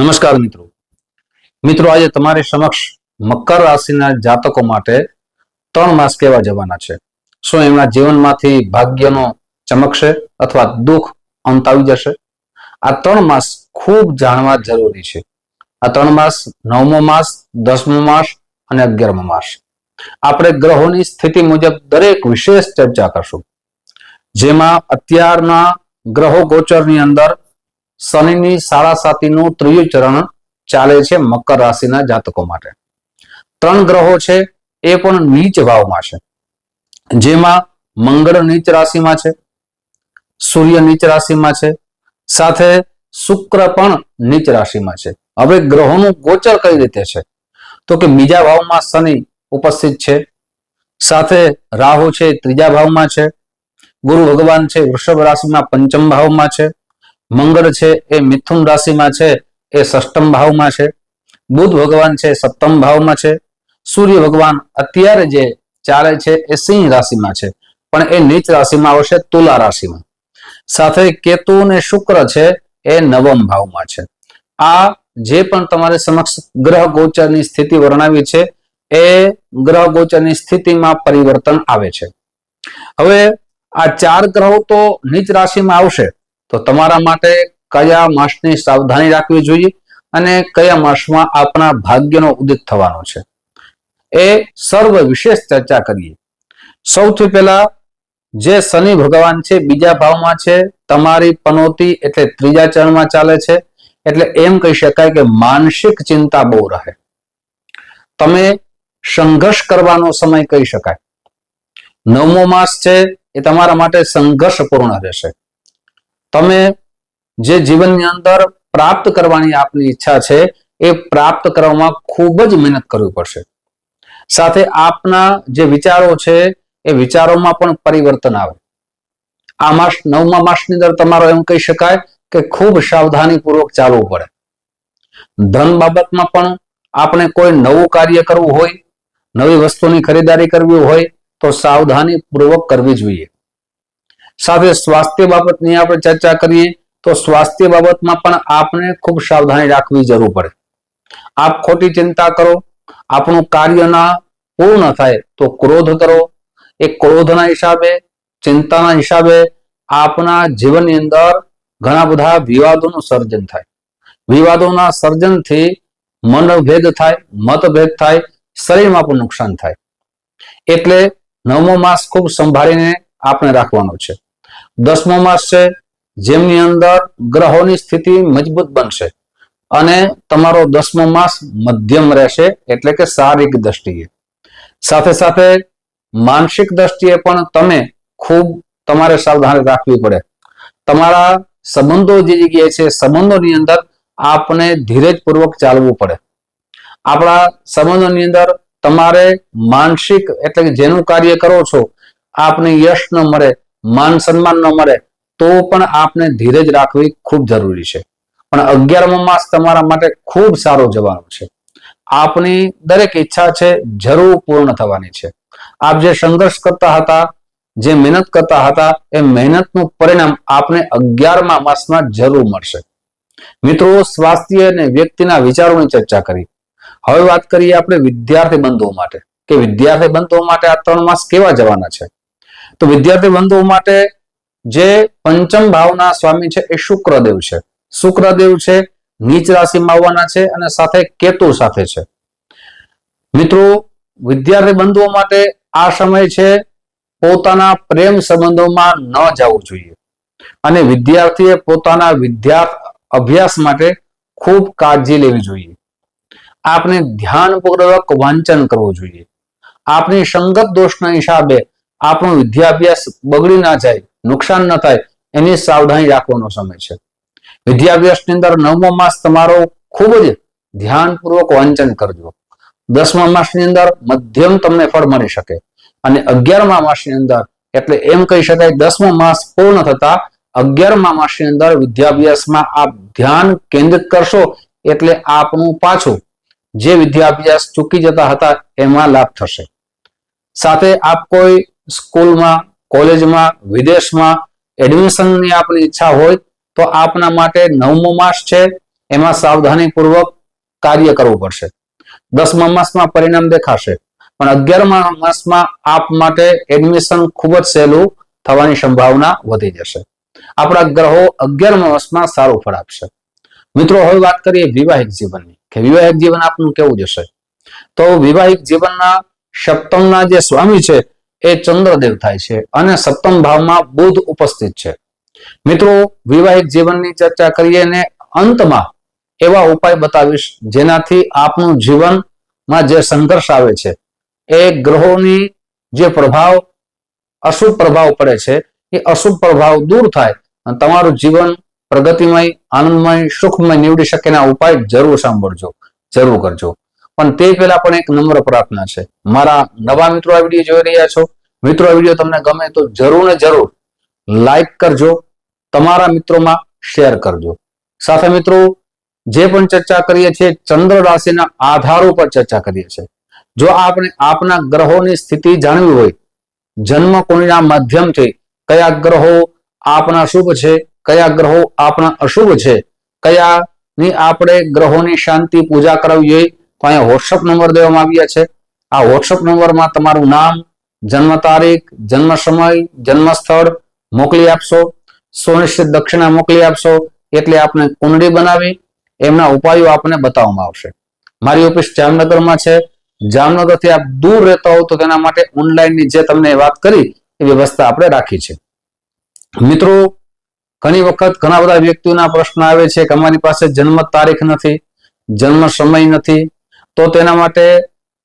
નમસ્કાર મિત્રો. મિત્રો, આજે તમારી સમક્ષ મકર રાશિના જાતકો માટે ત્રણ માસ કેવા જવાના છે? શું એમના જીવનમાંથી ભાગ્યનો ચમકશે અથવા દુઃખ અંત આવી જશે? આ ત્રણ માસ ખૂબ જાણવા જરૂરી છે. આ ત્રણ માસ નવમો માસ, દસમો માસ અને અગિયારમો માસ. આપણે ગ્રહોની સ્થિતિ મુજબ દરેક વિશેષ ચર્ચા કરશું. જેમાં અત્યારના ગ્રહો ગોચરની અંદર શનિની સાડા સાતીનું ત્રીજું ચરણ ચાલે છે મકર રાશિના જાતકો માટે. ત્રણ ગ્રહો છે, એ પણ નીચ ભાવમાં છે. જેમાં મંગળ નીચ રાશિમાં છે, સૂર્ય નીચ રાશિમાં છે, સાથે શુક્ર પણ નીચ રાશિમાં છે. હવે ગ્રહોનું ગોચર કઈ રીતે છે? તો કે બીજા ભાવમાં શનિ ઉપસ્થિત છે, સાથે રાહુ છે ત્રીજા ભાવમાં છે, ગુરુ ભગવાન છે વૃષભ રાશિમાં પંચમ ભાવમાં છે મંગળ છે, એ મિથુન રાશિમાં છે, એ ષષ્ટમ ભાવમાં છે. બુધ ભગવાન છે, સપ્તમ ભાવમાં છે. સૂર્ય ભગવાન અત્યારે જે ચાલે છે, એ સિંહ રાશિમાં છે. પણ એ નીચ રાશિમાં આવશે, તુલા રાશિમાં. સાથે કેતુ અને શુક્ર છે, એ નવમ ભાવમાં છે. આ જે પણ તમારે સમક્ષ ગ્રહ ગોચરની સ્થિતિ વર્ણવી છે, એ ગ્રહ ગોચરની સ્થિતિમાં પરિવર્તન આવે છે. હવે આ ચાર ગ્રહો તો નીચ રાશિમાં આવશે તો તમારા માટે કયા માસની સાવધાની રાખવી જોઈએ અને કયા માસમાં આપણા ભાગ્યનો ઉદિત થવાનો છે? એ સર્વ વિશેષ ચર્ચા કરીએ. સૌથી પહેલા જે શનિ ભગવાન છે, બીજા ભાવમાં છે, તમારી પનોતી એટલે ત્રીજા ચરણમાં ચાલે છે, એટલે એમ કહી શકાય કે માનસિક ચિંતા બહુ રહે. તમે સંઘર્ષ કરવાનો સમય કહી શકાય. નવમો માસ છે, એ તમારા માટે સંઘર્ષપૂર્ણ રહેશે. તમે જે જીવનની અંદર પ્રાપ્ત કરવાની આપની ઈચ્છા છે, એ પ્રાપ્ત કરવામાં ખૂબ જ મહેનત કરવી પડશે. સાથે આપના જે વિચારો છે, એ વિચારોમાં પણ પરિવર્તન આવે. આ માસ, નવમા માસની અંદર તમારો એમ કહી શકાય કે ખૂબ સાવધાનીપૂર્વક ચાલવું પડે. ધન બાબતમાં પણ આપણે કોઈ નવું કાર્ય કરવું હોય, નવી વસ્તુની ખરીદારી કરવી હોય, તો સાવધાનીપૂર્વક કરવી જોઈએ. સાથે સ્વાસ્થ્ય બાબતની આપણે ચર્ચા કરીએ, તો સ્વાસ્થ્ય બાબતમાં પણ આપણે ખૂબ સાવધાની રાખવી જરૂર પડે. આપ ખોટી ચિંતા કરો, આપણું કાર્ય ના પૂર્ણ થાય તો ક્રોધ કરો. એ ક્રોધના હિસાબે, ચિંતાના હિસાબે આપના જીવનની અંદર ઘણા બધા વિવાદોનું સર્જન થાય. વિવાદોના સર્જનથી મનભેદ થાય, મતભેદ થાય, શરીરમાં પણ નુકસાન થાય. એટલે નવમો માસ ખૂબ સંભાળીને આપણે રાખવાનો છે. દસમો માસ છે, જેમની અંદર ગ્રહોની સ્થિતિ મજબૂત બનશે અને તમારો દસમો માસ મધ્યમ રહેશે, એટલે કે શારીરિક દ્રષ્ટિએ. સાથે સાથે માનસિક દ્રષ્ટિએ પણ તમે ખૂબ તમારે સાવધાની રાખવી પડે. તમારા સંબંધો જે જગ્યાએ છે, સંબંધોની અંદર આપને ધીરજપૂર્વક ચાલવું પડે. આપણા સંબંધોની અંદર તમારે માનસિક એટલે કે જેનું કાર્ય કરો છો, આપને યશ ન મળે માન સન્માન ન મળે, તો પણ આપને ધીરજ રાખવી ખૂબ જરૂરી છે. પણ અગિયારમો માસ તમારા માટે ખૂબ સારો જવાનો છે. આપની દરેક ઈચ્છા છે જરૂર પૂર્ણ થવાની છે. આપ જે સંઘર્ષ કરતા હતા, જે મહેનત કરતા હતા, એ મહેનતનું પરિણામ આપને અગિયારમા માસમાં જરૂર મળશે. મિત્રો, સ્વાસ્થ્ય અને વ્યક્તિના વિચારોની ચર્ચા કરી. હવે વાત કરીએ આપણે વિદ્યાર્થી બંધુઓ માટે, કે વિદ્યાર્થી બંધુઓ માટે આ ત્રણ માસ કેવા જવાના છે? તો વિદ્યાર્થી બંધુઓ માટે જે પંચમ ભાવના સ્વામી છે એ શુક્રદેવ છે. શુક્રદેવ છે, નીચ રાશિમાં આવવાના છે અને સાથે કેતુ સાથે છે. મિત્રો, વિદ્યાર્થી બંધુઓ માટે આ સમય છે પોતાના પ્રેમ સંબંધોમાં ન જવું જોઈએ. અને વિદ્યાર્થીએ પોતાના વિદ્યા અભ્યાસ માટે ખૂબ કાળજી લેવી જોઈએ. આપને ધ્યાનપૂર્વક વાંચન કરવું જોઈએ. આપની સંગત દોષના હિસાબે આપણો વિદ્યાભ્યાસ બગડી ના જાય, નુકસાન ન થાય, એની સાવધાની રાખવાનો સમય છે. વિદ્યાભ્યાસની અંદર નવમો માસ તમારો ખૂબ જ ધ્યાનપૂર્વક વાંચન કરજો. દસમા માસની અંદર મધ્યમ તમને ફળ મળી શકે અને અગિયારમા માસની અંદર, એટલે એમ કહી શકાય દસમો માસ પૂર્ણ થતા અગિયારમા માસની અંદર વિદ્યાભ્યાસમાં આપ ધ્યાન કેન્દ્રિત કરશો એટલે આપનું પાછું જે વિદ્યાભ્યાસ ચૂકી જતા હતા એમાં લાભ થશે. સાથે આપ કોઈ સ્કૂલમાં, કોલેજમાં, વિદેશમાં એડમિશનની આપની ઈચ્છા હોય તો આપના માટે નવમો માસ છે. એમાં સાવધાનીપૂર્વક કાર્ય કરવું પડશે. દસમા માસમાં પરિણામ દેખાશે. પણ અગિયારમા માસમાં આપ માટે એડમિશન ખૂબ જ સહેલું થવાની સંભાવના વધી જશે. આપણા ગ્રહો અગિયારમા માસમાં સારું ફળ આપશે. મિત્રો, હવે વાત કરીએ વિવાહિક જીવનની. કે વિવાહિક જીવન આપનું કેવું જશે? તો વિવાહિક જીવનના સપ્તમના જે સ્વામી છે એ ચંદ્રદેવ થાય છે અને સપ્તમ ભાવમાં બુધ ઉપસ્થિત છે. મિત્રો વિવાહિક જીવનની ચર્ચા કરીએ ને અંતમાં એવા ઉપાય બતાવીશ જેનાથી આપનું જીવનમાં જે સંઘર્ષ આવે છે, એ ગ્રહોની જે પ્રભાવ, અશુભ પ્રભાવ પડે છે, એ અશુભ પ્રભાવ દૂર થાય અને તમારું જીવન પ્રગતિમય, આનંદમય, સુખમય નીવડી શકે એના ઉપાય જરૂર સાંભળજો. જરૂર કરજો. પણ તે પહેલા પણ એક નમ્ર પ્રાર્થના છે. મારા નવા મિત્રો આ વીડિયો જોઈ રહ્યા છો. મિત્રો, આ વીડિયો તમને ગમે તો જરૂર ને જરૂર લાઈક કરજો. તમારા મિત્રોમાં શેર કરજો. સાથે મિત્રો, જે પણ ચર્ચા કરીએ છીએ, ચંદ્ર રાશિના આધાર ઉપર ચર્ચા કરીએ છીએ. જો આપણે આપના ગ્રહોની સ્થિતિ જાણવી હોય, જન્મ કુંડના માધ્યમથી કયા ગ્રહો આપના શુભ છે, કયા ગ્રહો આપના અશુભ છે, કયાની આપણે ગ્રહોની શાંતિ પૂજા કરાવી જોઈએ તો અહીંયા વોટ્સઅપ નંબર દેવામાં આવ્યા છે. આ વોટ્સઅપ નંબરમાં તમારું નામ, જન્મ તારીખ, જન્મ સમય, જન્મ સ્થળ મોકલી આપશો. સુનિશ્ચિત દક્ષિણા મોકલી આપશો. એટલે આપણે કુંડળી બનાવી એમના ઉપાયો આપને બતાવવામાં આવશે. મારી ઓફિસ જામનગરમાં છે. જામનગરથી આપ દૂર રહેતા હો તો તેના માટે ઓનલાઈનની જે તમને વાત કરી એ વ્યવસ્થા આપણે રાખી છે. મિત્રો, ઘણી વખત ઘણા બધા વ્યક્તિઓના પ્રશ્ન આવે છે કે અમારી પાસે જન્મ તારીખ નથી, જન્મ સમય નથી. તો તેના માટે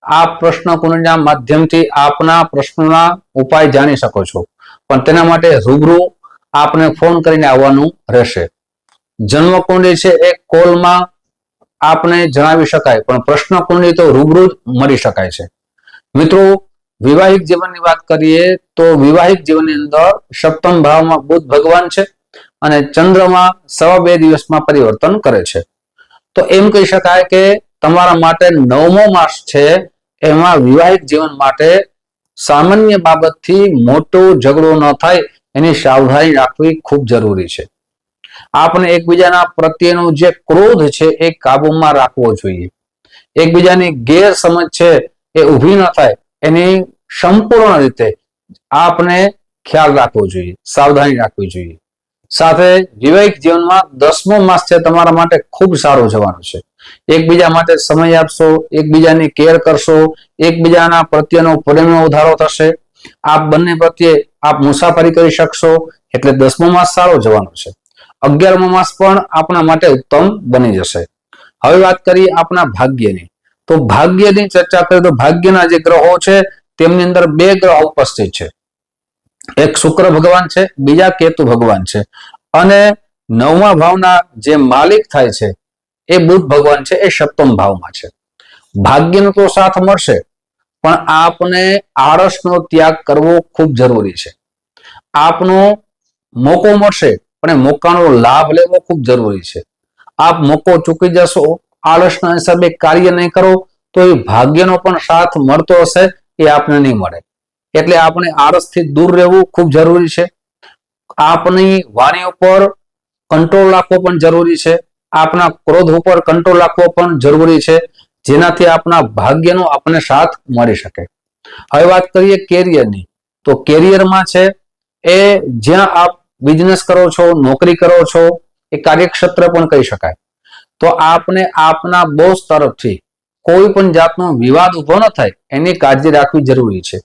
આ પ્રશ્ન કુંડના માધ્યમથી આપના પ્રશ્નોના ઉપાય જાણી શકો છો. પણ તેના માટે રૂબરૂ આપને ફોન કરીને આવવાનું રહેશે. જન્મ કુંડી છે એ કોલમાં આપને જણાવી શકાય, પણ પ્રશ્ન કુંડળી તો રૂબરૂ મળી શકાય છે. મિત્રો, વિવાહિક જીવનની વાત કરીએ તો વિવાહિક જીવનની અંદર સપ્તમ ભાવમાં બુદ્ધ ભગવાન છે અને ચંદ્રમાં સવા બે દિવસમાં પરિવર્તન કરે છે. તો એમ કહી શકાય કે તમારા માટે નવમો માસ છે. એમાં વિવાહિક જીવન માટે સામાન્ય બાબતથી મોટો ઝઘડો ન થાય, એની સાવધાની રાખવી ખૂબ જરૂરી છે. આપણે એકબીજાના પ્રત્યેનો જે ક્રોધ છે, એ કાબુમાં રાખવો જોઈએ. એકબીજાની ગેરસમજ છે, એ ઊભી ન થાય, એની સંપૂર્ણ રીતે આપણે ખ્યાલ રાખવો જોઈએ, સાવધાની રાખવી જોઈએ. સાથે વિવાહિક જીવનમાં દસમો માસ છે તમારા માટે ખૂબ સારો જવાનો છે. એકબીજા માટે સમય આપશો, એકબીજાની કેર કરશો, એકબીજાના પ્રત્યેનો પ્રેમનો વધારો થશે. આપ બંને પ્રત્યે આપ મુસાફરી કરી શકશો, એટલે દસમો માસ સારો જવાનો છે. અગિયારમો માસ પણ આપણા માટે ઉત્તમ બની જશે. હવે વાત કરીએ આપણા ભાગ્યની. તો ભાગ્યની ચર્ચા કરીએ તો ભાગ્યના જે ગ્રહો છે, તેમની અંદર બે ગ્રહ ઉપસ્થિત છે. એક શુક્ર ભગવાન છે, બીજા કેતુ ભગવાન છે. અને નવમા ભાવના જે માલિક થાય છે, એ બુદ્ધ ભગવાન છે, એ સપ્તમ ભાવમાં છે. ભાગ્યનો તો સાથ મળશે, પણ આપને આળસનો ત્યાગ કરવો ખૂબ જરૂરી છે. આપનો મોકો મળશે, પણ એ મોકાનો લાભ લેવો ખૂબ જરૂરી છે. આપ મોકો ચૂકી જશો, આળસના હિસાબે કાર્ય નહીં કરો, તો એ ભાગ્યનો પણ સાથ મળતો હશે, એ આપને નહીં મળે. એટલે આપણે આળસથી દૂર રહેવું ખૂબ જરૂરી છે. આપની વાણી ઉપર કંટ્રોલ રાખવો પણ જરૂરી છે. આપના ક્રોધ ઉપર કંટ્રોલ રાખવો પણ જરૂરી છે. જેનાથી આપના ભાગ્યનો આપણને સાથ મળી શકે. હવે વાત કરીએ કેરિયરની તો કેરિયરમાં છે એ જ્યાં આપ બિઝનેસ કરો છો, નોકરી કરો છો, એ કાર્યક્ષેત્ર પણ કહી શકાય. તો આપને આપના બોસ તરફથી કોઈ પણ જાતનો વિવાદ ઊભો ન થાય, એની કાળજી રાખવી જરૂરી છે.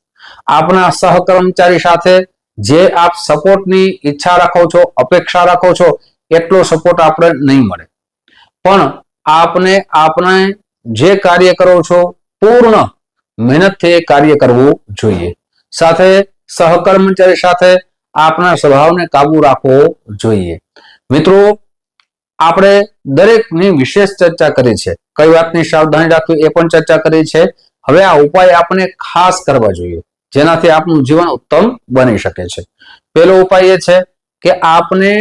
આપના સહકર્મચારી સાથે જે આપ સપોર્ટની ઈચ્છા રાખો છો, અપેક્ષા રાખો છો, એટલો સપોર્ટ આપણે નહીં મળે. પણ આપને આપણે જે કાર્ય કરો છો, પૂર્ણ મહેનતથી એ કાર્ય કરવું જોઈએ. સાથે સહકર્મચારી સાથે આપના સ્વભાવને કાબુ રાખવો જોઈએ. મિત્રો, આપણે દરેકની વિશેષ ચર્ચા કરી છે. કઈ વાતની સાવધાની રાખવી એ પણ ચર્ચા કરી છે. હવે આ ઉપાય આપણે ખાસ કરવા જોઈએ. જેનાથી આપનું જીવન ઉત્તમ બની શકે છે. પહેલો ઉપાય એ છે કે આપને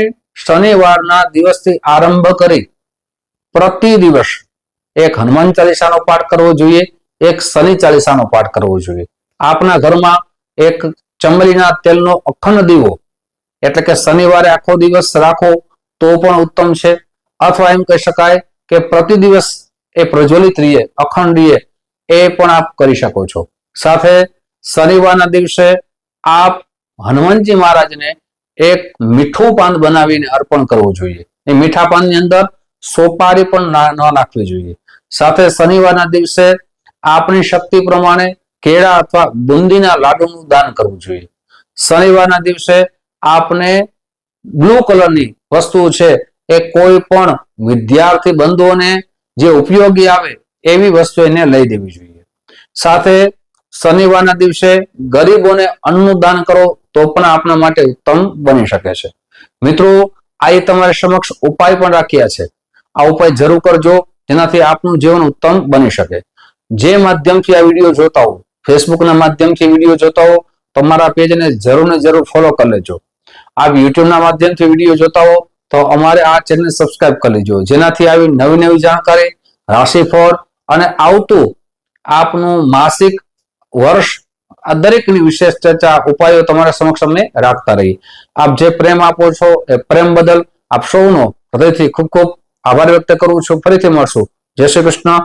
શનિવારના દિવસથી આરંભ કરી પ્રતિ દિવસ એક હનુમાન ચાલીસાનો પાઠ કરવો જોઈએ, એક શનિ ચાલીસાનો પાઠ કરવો જોઈએ. આપના ઘરમાં એક ચમડીના તેલનો અખંડ દીવો, એટલે કે શનિવારે આખો દિવસ રાખો તો પણ ઉત્તમ છે. અથવા એમ કહી શકાય કે પ્રતિ દિવસ એ પ્રજ્વલિત રહીએ અખંડ રહીએ એ પણ આપ કરી શકો છો. સાથે શનિવારના દિવસે આપ હનુમાનજી મહારાજને એક મીઠું પાન બનાવીને અર્પણ કરવું જોઈએ. એ મીઠા પાનની અંદર સોપારી પણ ન નાખવી જોઈએ. સાથે શનિવારના દિવસે આપની શક્તિ પ્રમાણે કેળા અથવા બુંદીના લાડુનું દાન કરવું જોઈએ. શનિવારના દિવસે આપને બ્લુ કલરની વસ્તુ છે એ કોઈ પણ વિદ્યાર્થી બંધુઓને જે ઉપયોગી આવે એવી વસ્તુ એને લઈ દેવી જોઈએ. સાથે શનિવારના દિવસે ગરીબોને અન્નનું દાન કરો તો પણ આપણા માટે ઉત્તમ બની શકે છે. મિત્રો, આ એ તમારી સમક્ષ ઉપાય પણ રાખ્યા છે. આ ઉપાય જરૂર કરજો, જેનાથી આપનું જીવન ઉત્તમ બની શકે. જે માધ્યમથી આ વીડિયો જોતા હો, ફેસબુકના માધ્યમથી વીડિયો જોતા હો, તમારા પેજને જરૂર ને જરૂર ફોલો કરી લેજો. આપ યુટ્યુબના માધ્યમથી વીડિયો જોતા હો, તો અમારે આ ચેનલ સબસ્ક્રાઇબ કરી લેજો. જેનાથી આવી નવી નવી જાણકારી, રાશિફળ અને આવતું આપનું માસિક વર્ષ આ દરેકની વિશેષ ચર્ચા ઉપાયો તમારા સમક્ષ અમને રાખતા રહી આપ જે પ્રેમ આપો છો એ પ્રેમ બદલ આપ સૌનો હૃદયથી ખૂબ ખૂબ આભાર વ્યક્ત કરું છું. ફરીથી મળશું. જય શ્રી કૃષ્ણ.